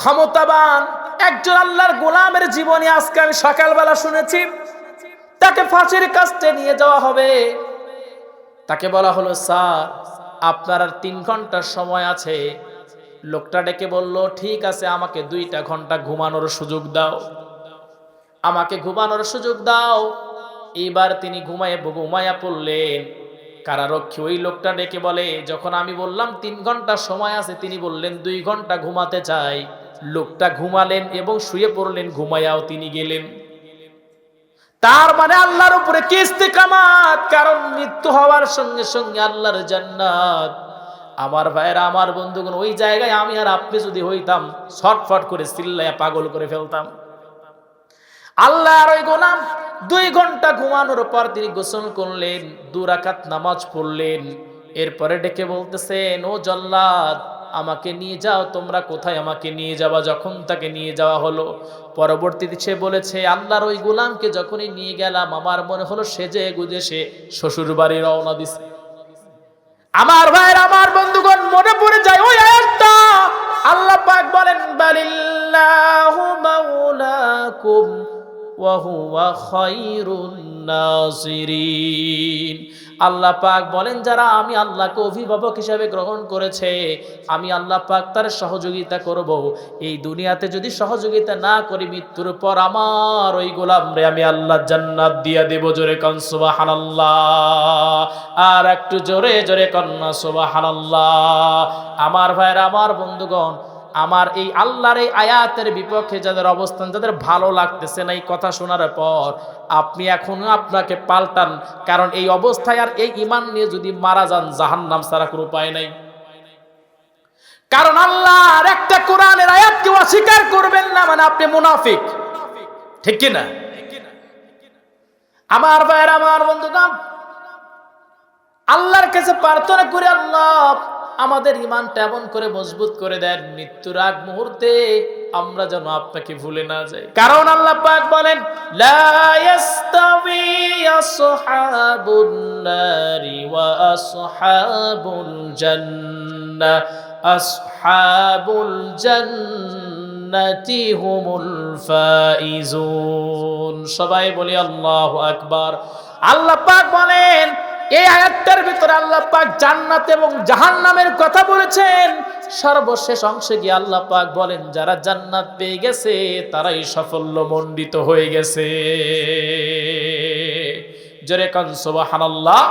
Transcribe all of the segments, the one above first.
ক্ষমতাবান, একজন আল্লাহর গোলামের জীবনী আজকে আমি সকালবেলা শুনেছি। তাকে ফাঁসির কাছে নিয়ে যাওয়া হবে। তাকে বলা হলো, স্যার, আপনার আর তিন ঘণ্টার সময় আছে। লোকটা ডেকে বলল, ঠিক আছে, আমাকে দুইটা ঘণ্টা ঘুমানোর সুযোগ দাও। আমাকে ঘুমানোর সুযোগ দাও? এবার তিনি ঘুমায়, ঘুমায়া পড়লেন। কারারক্ষী ওই লোকটা ডেকে বলে, যখন আমি বললাম তিন ঘণ্টা সময় আছে, তিনি বললেন দুই ঘণ্টা ঘুমাতে চাই। লোকটা ঘুমালেন এবং শুয়ে পড়লেন, ঘুমায়াও তিনি গেলেন। তার মানে আল্লাহর উপরে কি ইস্তেকামাত কারণ মৃত্যু হওয়ার সঙ্গে সঙ্গে আল্লাহর জান্নাত। আমার ভাইয়েরা, আমার বন্ধুগণ, ওই জায়গায় আমি আর আপনি যদি হইতাম, ছটফট করে চিল্লায়া পাগল করে ফেলতাম। আল্লাহ আর ওই গোলাম দুই ঘণ্টা ঘুমানোর পর তিনি গোসল করলেন দুরাকাত নামাজ পড়লেন। এরপরে ডেকে বলতেছেন, ও জল্লাদ আমাকে নিয়ে যাও, তোমরা কোথায় আমাকে নিয়ে যাওয়া যখন তাকে নিয়ে যাওয়া হলো, পরবর্তীতে সে বলেছে, আল্লাহর ওই গোলামকে যখনই নিয়ে গেলাম, আমার মনে হলো সেজে গুজে সে শ্বশুর বাড়ি রওনা দিছে। আমার ভাইয়ের, আমার বন্ধুগণ, মনে পড়ে যায় ওই আয়াতটা। আল্লাহ পাক বলেন, বালিল্লাহু মাওলাকুম ওয়া হুয়া খায়রুন আল্লাহ পাক বলেন, যারা আমি আল্লাহকে অভিভাবক হিসাবে গ্রহণ করেছে, আমি আল্লাহ পাক তার সহযোগিতা করব। এই দুনিয়াতে যদি সহযোগিতা না করি, মৃত্যুর পর আমার ওই গোলাম রে আমি আল্লাহ জান্নাত দিয়া দেব। জোরে কন, সুবহানাল্লাহ। আর একটু জোরে জোরে কন্যা সুবহানাল্লাহ। আমার ভাইয়ের আমার বন্ধুগণ আমার এই আল্লাহর এই আয়াতের বিপক্ষে যাদের অবস্থান, যাদের ভালো লাগতেছে না এই কথা শোনার পর, আপনি এখনও আপনাকে পাল্টান। কারণ এই অবস্থায় আর এই ইমান নিয়ে যদি মারা যান, জাহান্নাম ছাড়া কোনো উপায় নাই। কারণ আল্লাহর একটা কোরআনের আয়াতকে অস্বীকার করবেন না মানে আপনি মুনাফিক। ঠিক কি না? আমার ভাইয়ের, আমার বন্ধুগণ আল্লাহর কাছে প্রার্থনা করে, আল্লাহ আমাদের ইমানটা এমন করে মজবুত করে দেন মৃত্যুর আগ মুহূর্তে আমরা যেন আপনাকে ভুলে না যাই। কারণ আল্লাহ পাক বলেন, লা সবাই বলি, আল্লাহু আকবার। আল্লাহ পাক বলেন এই আয়াতটার ভিতরে আল্লাহ পাক জান্নাত এবং জাহান্নামের কথা বলেছেন। সর্বশেষ অংশে গিয়ে আল্লাহ পাক বলেন, যারা জান্নাত পেয়ে গেছে, তারাই সাফল্য মণ্ডিত হয়ে গেছে। জোরে কন, সুবহানাল্লাহ।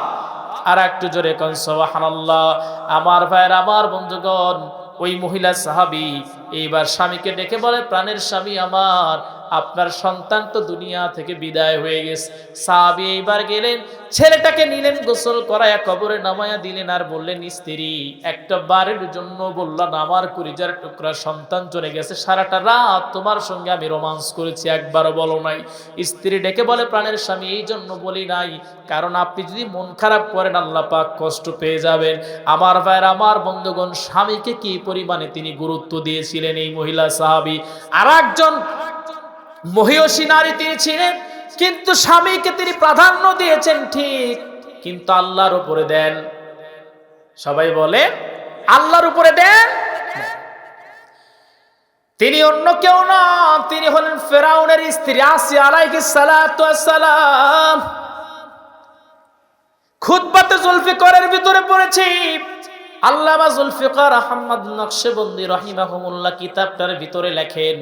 আর একটু জোরে কন, সুবহানাল্লাহ। আমার ভাইয়ের, আমার বন্ধুগণ, ওই মহিলা সাহাবী, এইবার স্বামীকে ডেকে বলে, প্রাণের স্বামী আমার আপনার সন্তান তো দুনিয়া থেকে বিদায় হয়ে গেছে। সাহাবি এইবার গেলেন, ছেলেটাকে নিলেন, গোসল করায়া কবরে নামায়া দিলেন আর বললেন, স্ত্রী, একটা বারের জন্য বললাম, আমার কুড়িজার টুকরা সন্তান চলে গেছে। সারাটা রাত তোমার সঙ্গে আমি রোমান্স করেছি, একবারও বলো নাই। স্ত্রী ডেকে বলে, প্রাণের স্বামী, এই জন্য বলি নাই, কারণ আপনি যদি মন খারাপ করেন, আল্লাহ পাক কষ্ট পেয়ে যাবেন। আমার ভাইয়ের, আমার বন্ধুগণ, স্বামীকে কি পরিমাণে তিনি গুরুত্ব দিয়েছিলেন এই মহিলা সাহাবি? আর একজন মহিষী নারী তিনি ছিলেন, কিন্তু স্বামীকে তিনি প্রাধান্য দিয়েছেন ঠিক, কিন্তু আল্লাহর উপরে দেন। সবাই বলে, আল্লাহর উপরে দেন? তিনি অন্য কেউ না, তিনি হলেন ফেরাউনের স্ত্রী আসি সালাতু সালাম। খুতবাতে জুলফিকারের ভিতরে পড়েছি। আল্লামা জুলফিকার আহমদ নকশেবন্দি রহিমাহুমুল্লাহ কিতাবটার ভিতরে লেখেন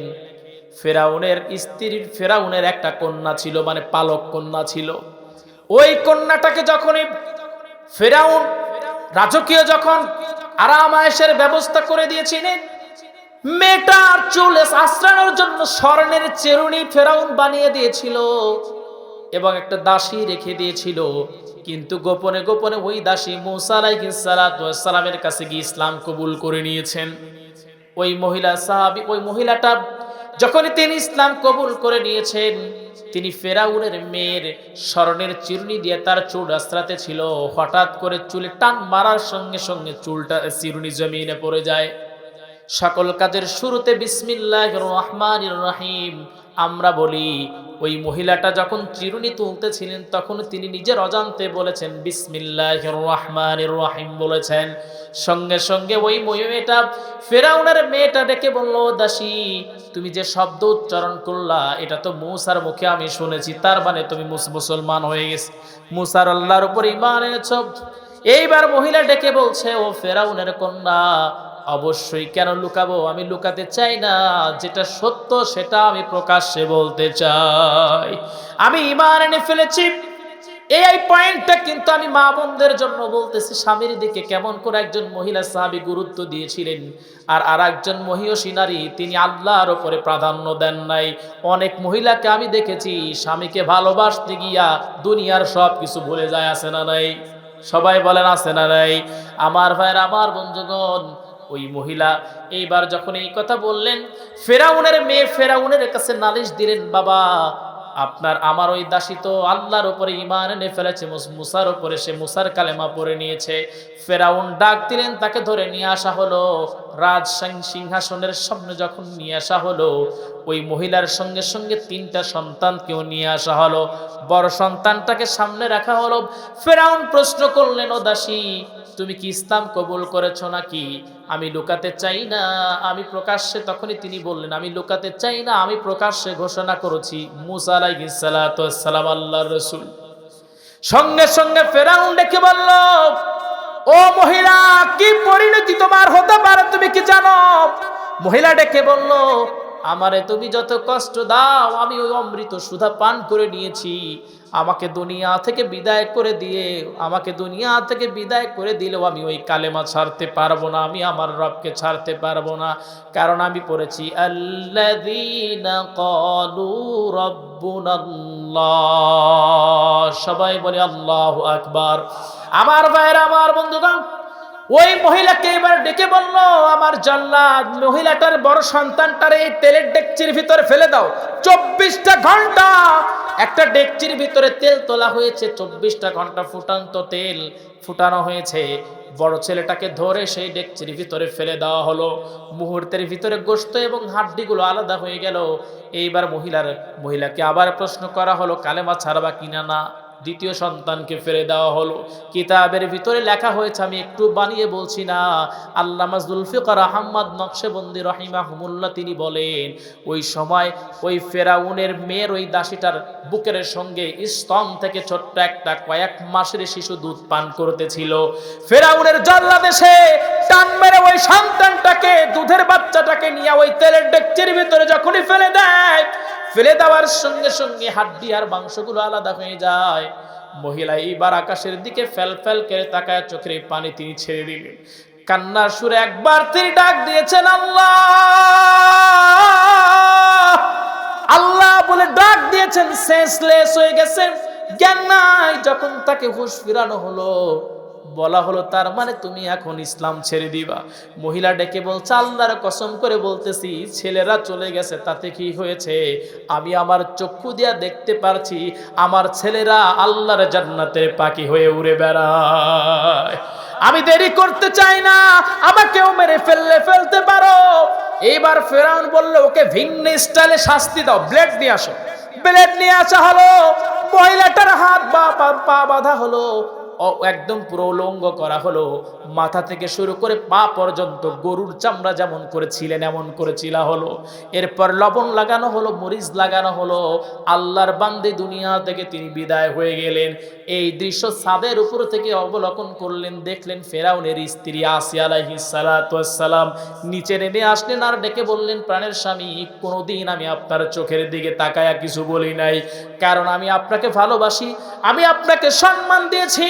ফেরাউনের স্ত্রীর ফেরাউনের একটা কন্যা ছিল মানে পালক কন্যা ছিল। ওই কন্যাটাকে যখনই ফেরাউন রাজকীয় যখন আরাম আয়েসের ব্যবস্থা করে দিয়েছিলেন মেয়েটার চুল আশ্রানোর জন্য স্বর্ণের চেরুনি ফেরাউন বানিয়ে দিয়েছিল এবং একটা দাসী রেখে দিয়েছিল। কিন্তু গোপনে গোপনে ওই দাসী মুসা সালামের কাছে গিয়ে ইসলাম কবুল করে নিয়েছেন। ওই মহিলা, সাহাবি, ওই মহিলাটা যখনই তিনি ইসলাম কবুল করে নিয়েছেন, তিনি ফেরাউনের মেয়ের স্মরণের চিরুনি দিয়ে তার চুল রাস্তাতে ছিল। হঠাৎ করে চুলে টান মারার সঙ্গে সঙ্গে চুলটা চিরুনি জমিনে পড়ে যায়। সকল কাজের শুরুতে বিসমিল্লাহ রহমান রহিম আমরা বলি, ওই মহিলাটা যখন চিরুনি তুলতেছিলেন, তখন তিনি নিজের অজান্তে বলেছেন বিসমিল্লাহ রহমান রহিম বলেছেন। সঙ্গে সঙ্গে ওই মেয়েটা ফেরাউনের মেয়েটা ডেকে বলল, দাসী, তুমি যে শব্দ উচ্চারণ করলা, এটা তো মুসার মুখে আমি শুনেছি, তার মানে তুমি মুস- মুসলমান হয়ে গেছে মুসার আল্লাহর উপর ইমান এনেছ। এইবার মহিলা ডেকে বলছে, ও ফেরাউনের কন্যা অবশ্যই কেন লুকাবো? আমি লুকাতে চাই না। যেটা সত্য, সেটা আমি প্রকাশ্যে বলতে চাই। আমি ইমান এনে ফেলেছি। এই পয়েন্টটা কিন্তু আমি মা বোনদের জন্য বলতেছি। স্বামীর দিকে কেমন করে একজন মহিলা সাহাবি গুরুত্ব দিয়েছিলেন। আর আর একজন মহিষী নারী, তিনি আল্লাহর ওপরে প্রাধান্য দেন নাই। অনেক মহিলাকে আমি দেখেছি, স্বামীকে ভালোবাসতে গিয়া দুনিয়ার সব কিছু ভুলে যায়, আছে না নাই? সবাই বলেন, আছে না নাই? আমার ভাইয়ের, আমার বন্ধুগণ ওই মহিলা এইবার যখন এই কথা বললেন, ফেরাউনের মেয়ে ফেরাউনের কাছে নালিশ দিলেন, বাবা, আপনার, আমার ওই দাসী তো আল্লাহর উপরে ইমান এনে ফেলেছে, মুস- মুসার উপরে সে মুসার কালেমা পরে নিয়েছে। ফেরাউন ডাক দিলেন, তাকে ধরে নিয়ে আসা হলো। রাজ সিংহাসনের সামনে যখন নিয়ে আসা হলো, ওই মহিলার সঙ্গে সঙ্গে তিনটা সন্তানকেও নিয়ে আসা হলো। বড় সন্তানটাকে সামনে রাখা হলো। ফেরাউন প্রশ্ন করলেন, ও দাসী, তুমি কি ইসলাম কবুল করেছ নাকি? আমি লুকাতে চাই না। আমি প্রকাশ্যে, তখনই তিনি বললেন, আমি লুকাতে চাই না। আমি প্রকাশ্যে ঘোষণা করেছি মুসা আলাইহিস সালাতু ওয়াস সালাম আল্লাহর রাসূল। সঙ্গে সঙ্গে ফেরাউন ডেকে বলল ও মহিলা কি পরিণতি তোমার হতে পারে তুমি কি জানো? মহিলা ডেকে বলল আমারে তুমি যত কষ্ট দাও, আমি ওই অমৃত সুধা পান করে নিয়েছি। আমাকে দুনিয়া থেকে বিদায় করে দিয়ে, আমাকে দুনিয়া থেকে বিদায় করে দিলেও আমি ওই কালেমা ছাড়তে পারব না, আমি আমার রবকে ছাড়তে পারব না। কারণ আমি পড়েছি সবাই বলে, আল্লাহ আকবার। আমার ভাইয়ের, আমার বন্ধুগণ ওই মহিলাকে এবার ডেকে বলল, আমার জল্লাদ, মহিলাটার বড় সন্তানটার এই তেলের ডেকচির ভিতরে ফেলে দাও। চব্বিশটা ঘণ্টা। একটা ডেকচির ভিতরে তেল তোলা হয়েছে, চব্বিশটা ঘণ্টা ফুটান্ত তেল ফুটানো হয়েছে। বড় ছেলেটাকে ধরে সেই ডেকচির ভিতরে ফেলে দেওয়া হলো। মুহূর্তের ভিতরে গোস্ত এবং হাড্ডিগুলো আলাদা হয়ে গেল। এইবার মহিলার, মহিলাকে আবার প্রশ্ন করা হলো, কালেমা ছাড়বা কিনা না? দ্বিতীয় সন্তানকে ফেরে দেওয়া হলো। কিতাবের ভিতরে লেখা হয়েছে, আমি একটু বানিয়ে বলছি না। আল্লামা জুলফিকার আহম্মদ নকশেবন্দি রহিমাহমুল্লাহ তিনি বলেন, ওই সময় ওই ফেরাউনের মেয়ের ওই দাসীটার বুকের সঙ্গে স্তন থেকে ছোট্ট একটা কয়েক মাসের শিশু দুধ পান করতেছিল। ফেরাউনের জল্লাদেশে টান মেরে ওই সন্তানটাকে, দুধের বাচ্চাটাকে নিয়ে ওই তেলের ডেকচির ভিতরে যখনই ফেলে দেয় ফেলে দেওয়ার সঙ্গে সঙ্গে হাড্ডি আর মাংসগুলো আলাদা হয়ে যায়। মহিলা এইবার আকাশের দিকে ফেল ফেল করে তাকায়, চোখের পানি তিনি ছেড়ে দিলেন। কান্নার সুরে একবার তিনি ডাক দিয়েছেন, আল্লাহ! আল্লাহ বলে ডাক দিয়েছেন সেন্সলেস হয়ে গেছে। জ্ঞান নাই, যখন তাকে হুশ ফিরানো হলো বলা হলো, তার মানে তুমি এখন ইসলাম ছেড়ে দিবা। মহিলা ডেকে বলছে, আল্লাহর কসম করে বলতেছি, ছেলেরা চলে গেছে, তাতে কি হয়েছে? আমি আমার চক্ষু দিয়া দেখতে পারছি, আমার ছেলেরা আল্লাহর জান্নাতের পাখি হয়ে উড়ে বেড়ায়। আমি দেরি করতে চাই না, আমাকেও মেরে ফেললে ফেলতে পারো। এইবার ফেরাউন বলল, ওকে ভিন্ন স্টাইলে শাস্তি দাও, ব্লেড নিয়ে আসো। ব্লেড নিয়ে আসা হলো। মহিলাটার হাত বা পা- বাঁধা হলো। একদম প্রলঙ্গ করা হলো। মাথা থেকে শুরু করে পা পর্যন্ত গরুর চামড়া যেমন করেছিলেন, এমন করেছিলা হলো। এরপর লবণ লাগানো হলো, মরিচ লাগানো হলো। আল্লাহর বান্দে দুনিয়া থেকে তিনি বিদায় হয়ে গেলেন। এই দৃশ্য ছাদের উপর থেকে অবলোকন করলেন, দেখলেন ফেরাউনের স্ত্রী আসিয়া আলাইহিস সালাম নিচে নেমে আসলেন আর ডেকে বললেন, প্রাণের স্বামী, কোনোদিন আমি আপনার চোখের দিকে তাকায়া কিছু বলি নাই। কারণ আমি আপনাকে ভালোবাসি, আমি আপনাকে সম্মান দিয়েছি।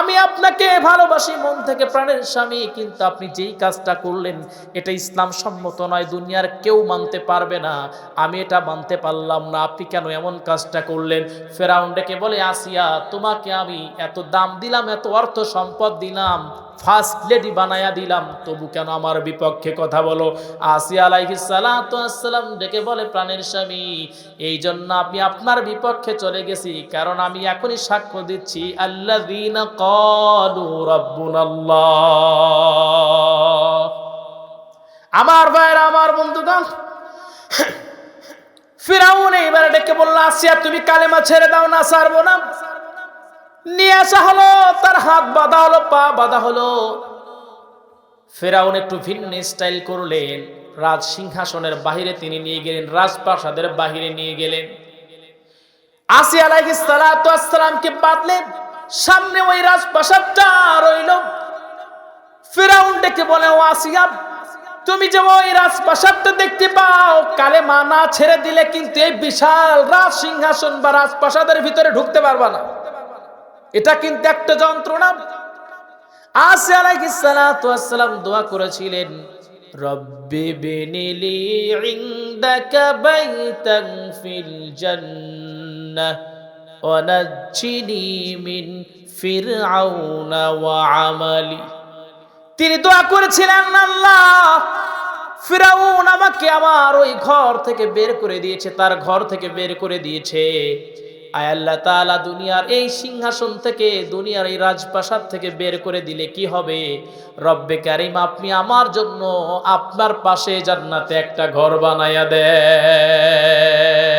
আমি আপনাকে ভালোবাসি, মন থেকে প্রাণের স্বামী, কিন্তু আপনি যেই কাজটা করলেন, এটা ইসলাম সম্মত নয়, দুনিয়ার কেউ মানতে পারবে না। আমি এটা মানতে পারলাম না, আপনি কেন এমন কাজটা করলেন? ফেরাউন ডেকে বলে, আসিয়া, তোমাকে আমি এত দাম দিলাম, এত অর্থ সম্পদ দিলাম ফার্স্ট লেডি বানায়া দিলাম, তবু কেন আমার বিপক্ষে কথা বলো? আসিয়া আলাইহিস সালাতু আসসালাম ডেকে বলে, প্রাণের স্বামী, এই জন্য আমি আপনার বিপক্ষে চলে গেছি, কারণ আমি এখনই সাক্ষ্য দিচ্ছি আল্লাযীনা ক্বালু রাব্বুনাল্লাহ আমার ভাইরা আমার বন্ধুগণ, ফিরাউন এইবার ডেকে বলল, আসিয়া তুমি কালেমা ছেড়ে দাও না সারবো না। নিয়ে আসা হলো, তার হাত বাঁধা হলো, পা বাঁধা হলো। ফেরাউন একটু ভিন্ন স্টাইল করলেন। রাজ সিংহাসনের বাহিরে তিনি নিয়ে গেলেন, রাজপ্রাসাদের বাহিরে নিয়ে গেলেন। আসি আলাইহিস সালাতু আসসালামকে বাঁধলেন। সামনে ওই রাজপ্রাসাদটা রইল। ফেরাউন ডেকে বলে, ও আসিয়া তুমি যে ওই রাজপ্রাসাদটা দেখতে পাও কালে মানা ছেড়ে দিলে কিন্তু এই বিশাল রাজ সিংহাসন বা রাজপ্রাসাদের ভিতরে ঢুকতে পারবা না। এটা কিন্তু একটা যন্ত্রণা। আসি আলাইহিস সালাতু আসসালাম দোয়া করেছিলেন, রব্বি বিনিলি ইনদাকা বাইতান ফিল জান্নাহ। তিনি দোয়া করেছিলেন ফিরাউন আমাকে আমার ওই ঘর থেকে বের করে দিয়েছে, তার ঘর থেকে বের করে দিয়েছে। আয় আল্লাহ তাআলা, দুনিয়ার এই সিংহাসন থেকে, দুনিয়ার এই রাজপ্রাসাদ থেকে বের করে দিলে কি হবে? রব্বে কারিম, আপনি আমার জন্য আপনার পাশে জান্নাতে একটা ঘর বানাইয়া দেন।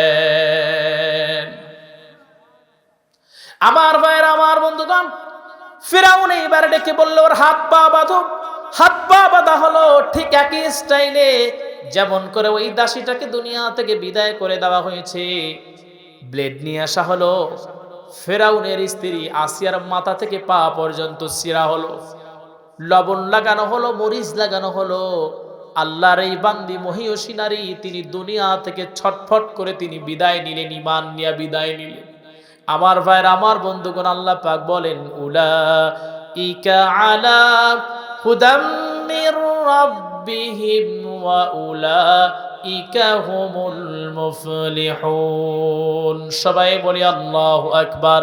বন্ধুগণ ফিরাউন এইবার ডেকে বলল, ওর হাত পা বাঁধো। হাত পা বাঁধা হলো ঠিক একই স্টাইলে, যেমন করে ওই দাসীটাকে দুনিয়া থেকে বিদায় করে দেওয়া হয়েছে। ব্লেড নিয়ে আসা হলো, ফেরাউনের স্ত্রী আসিয়ার মাথা থেকে পা পর্যন্ত সিরা হলো। লবণ লাগানো হলো, মরিচ লাগানো হলো। আল্লাহর এই বান্দি মহিয়সী নারী, তিনি দুনিয়া থেকে ছটফট করে তিনি বিদায় নিলেন ইমান নিয়ে বিদায় নিলেন। আমার ভাইয়ের, আমার বন্ধুগণ আল্লাহ পাক বলেন উলা ইকা আলা হুদাম রাব্বিহিম ওয়া উলা ইকা হুমুল মুফলিহুন। সবাই বলি আল্লাহু আকবার।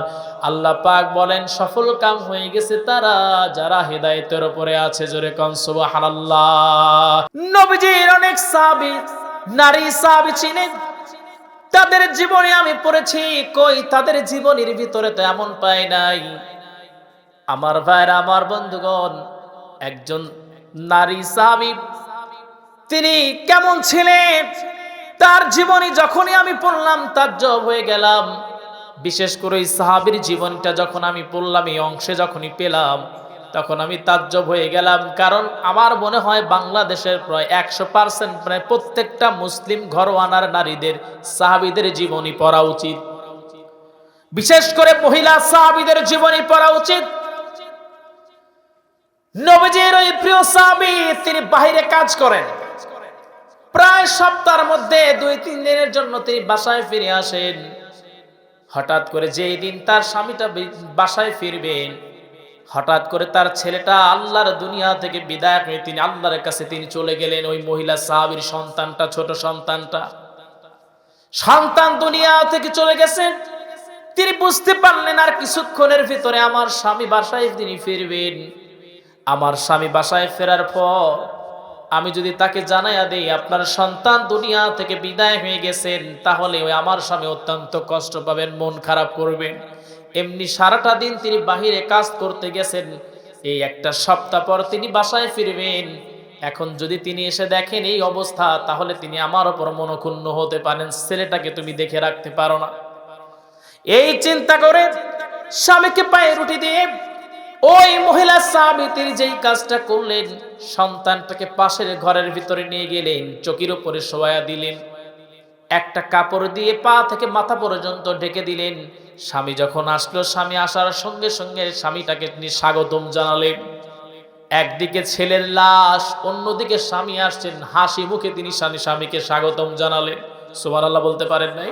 আল্লাহ পাক বলেন, সফল কাম হয়ে গেছে তারা যারা হেদায়েতের উপরে আছে, জোরে কন সুবহানাল্লাহ। নবীজির অনেক সাহাবী, নারী সাহাবী ছিলেন তাদের জীবনে আমি পড়েছি, কই তাদের জীবনের ভিতরে তো এমন পাই নাই। আমার ভাইরা আমার বন্ধুগণ, একজন নারী সাহাবী, তিনি কেমন ছিলেন? তার জীবনী যখনই আমি পড়লাম, তার জব হয়ে গেলাম, বিশেষ করে এই সাহাবির জীবনটা যখন আমি পড়লাম, এই অংশে যখনই পেলাম তখন আমি তাজ্জব হয়ে গেলাম, কারণ আমার মনে হয় বাংলাদেশের প্রায় একশো পার্সেন্ট প্রায় প্রত্যেকটা মুসলিম ঘরওয়ানার নারীদের সাহাবিদের জীবনী পড়া উচিত। বিশেষ করে মহিলা সাহাবিদের জীবনী পড়া উচিত। নবীজির ওই প্রিয় সাহাবি, তিনি বাহিরে কাজ করেন। প্রায় সপ্তাহের মধ্যে দুই, তিন দিনের জন্য তিনি বাসায় ফিরে আসেন। হঠাৎ করে যেই দিন তার স্বামীটা বাসায় ফিরবেন হঠাৎ করে তার ছেলেটা আল্লাহর দুনিয়া থেকে বিদায় হয়ে তিনি আল্লাহর কাছে তিনি চলে গেলেন ওই মহিলা সাহাবির সন্তানটা, ছোট সন্তানটা। সন্তান দুনিয়া থেকে চলে গেছেন তিনি বুঝতে পারলেন আর কিছুক্ষণের ভিতরে আমার স্বামী বাসায় তিনি ফিরবেন। আমার স্বামী বাসায় ফেরার পর আমি যদি তাকে জানাইয়া দেই, আপনার সন্তান দুনিয়া থেকে বিদায় হয়ে গেছেন, তাহলে ওই আমার স্বামী অত্যন্ত কষ্ট পাবেন, মন খারাপ করবেন। এমনি সারাটা দিন তিনি বাহিরে কাজ করতে গেছেন। এই একটা সপ্তাহ পর তিনি বাসায় ফিরবেন। এখন যদি তিনি এসে দেখেন এই অবস্থা, তাহলে তিনি আমার ওপর মনক্ষুণ্ণ হতে পারেন। ছেলেটাকে তুমি দেখে রাখতে পারো না। এই চিন্তা করে স্বামীকে পায়ে রুটি দিয়ে ওই মহিলা স্বামী তিনি যেই কাজটা করলেন, সন্তানটাকে পাশের ঘরের ভিতরে নিয়ে গেলেন, চকির উপরে শোয়া দিলেন। একটা কাপড় দিয়ে পা থেকে মাথা পর্যন্ত ঢেকে দিলেন। স্বামী যখন আসলো, স্বামী আসার সঙ্গে সঙ্গে স্বামীটাকে তিনি স্বাগতম জানালেন। একদিকে ছেলের লাশ, অন্যদিকে স্বামী আসছেন, হাসি মুখে তিনি স্বামী, স্বামীকে স্বাগতম জানালেন। সুবার আল্লাহ বলতে পারেন নাই?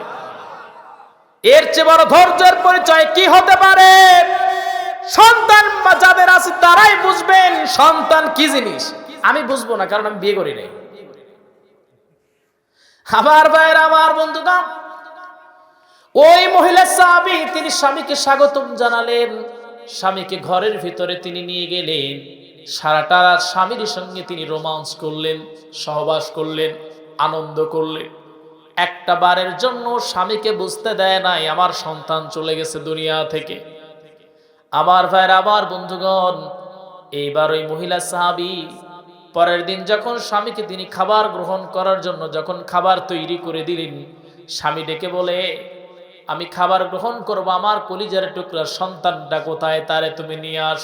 এর চেয়ে বড় ধৈর্যের পরিচয় কি হতে পারে? সন্তান যাদের আছে তারাই বুঝবেন, সন্তান কি জিনিস? আমি বুঝব না, কারণ আমি বিয়ে করি নাই। আমার ভাইয়ের, আমার বন্ধুগণ ওই মহিলা সাহাবি তিনি স্বামীকে স্বাগতম জানালেন। স্বামীকে ঘরের ভিতরে তিনি নিয়ে গেলেন। সারাটা রাত স্বামীর সঙ্গে তিনি রোমান্স করলেন, সহবাস করলেন, আনন্দ করলেন। একটা বারের জন্য স্বামীকে বুঝতে দেয় নাই, আমার সন্তান চলে গেছে দুনিয়া থেকে। আমার ভাইয়ের আমার বন্ধুগণ, এইবার ওই মহিলা সাহাবি পরের দিন যখন স্বামীকে তিনি খাবার গ্রহণ করার জন্য যখন খাবার তৈরি করে দিলেন, স্বামী ডেকে বলে আমি খাবার গ্রহণ করব, আমার কলিজার টুকরা সন্তানটা কোথায় তারে তুমি নিয়ে আস।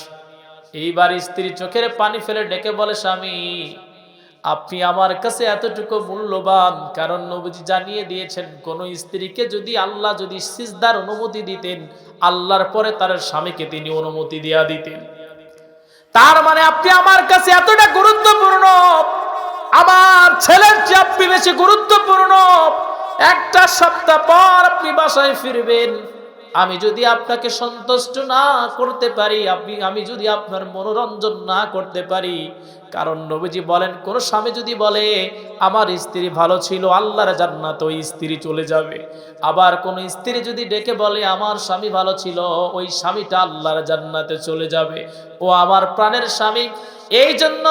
এইবার স্ত্রী চোখের পানি ফেলে ডেকে বলে, স্বামী, আপনি আমার কাছে এতটুকু মূল্যবান কারণ নবীজি জানিয়ে দিয়েছেন, কোন স্ত্রীকে যদি আল্লাহ যদি সিজদার অনুমতি দিতেন, আল্লাহর পরে তার স্বামীকে তিনি অনুমতি দিয়া দিতেন। তার মানে আপনি আমার কাছে এতটা গুরুত্বপূর্ণ, আমার ছেলের চেয়ে আপনি বেশি গুরুত্বপূর্ণ একটা সপ্তাহ পর আপনি বাসায় ফিরবেন। আমি যদি আপনাকে সন্তুষ্ট না করতে পারি, আপনি, আমি যদি আপনার মনোরঞ্জন না করতে পারি, কারণ নবীজি বলেন, কোন স্বামী যদি বলে, আমার স্ত্রী ভালো ছিল, আল্লাহর জান্নাত, ওই স্ত্রী চলে যাবে। আবার কোন স্ত্রী যদি ডেকে বলে, আমার স্বামী ভালো ছিল, ওই স্বামীটা আল্লাহর জান্নাতে চলে যাবে। ও আমার প্রাণের স্বামী, এই জন্য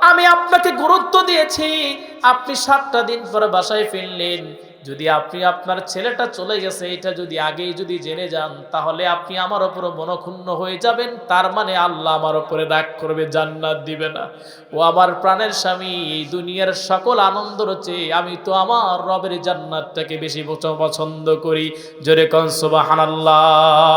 আমি আপনাকে গুরুত্ব দিয়েছি। আপনি সাতটা দিন পরে বাসায় ফিরলেন। যদি আপনি আপনার ছেলেটা চলে গেছে, এটা যদি আগেই যদি জেনে যান, তাহলে আপনি আমার ওপরে মনক্ষুণ্ণ হয়ে যাবেন। তার মানে আল্লাহ আমার ওপরে রাগ করবে, জান্নাত দিবে না। ও আমার প্রাণের স্বামী, এই দুনিয়ার সকল আনন্দ রয়েছে আমি তো আমার রবের জান্নাতটাকে বেশি পছন্দ করি। জোরে কনসবাহান আল্লাহ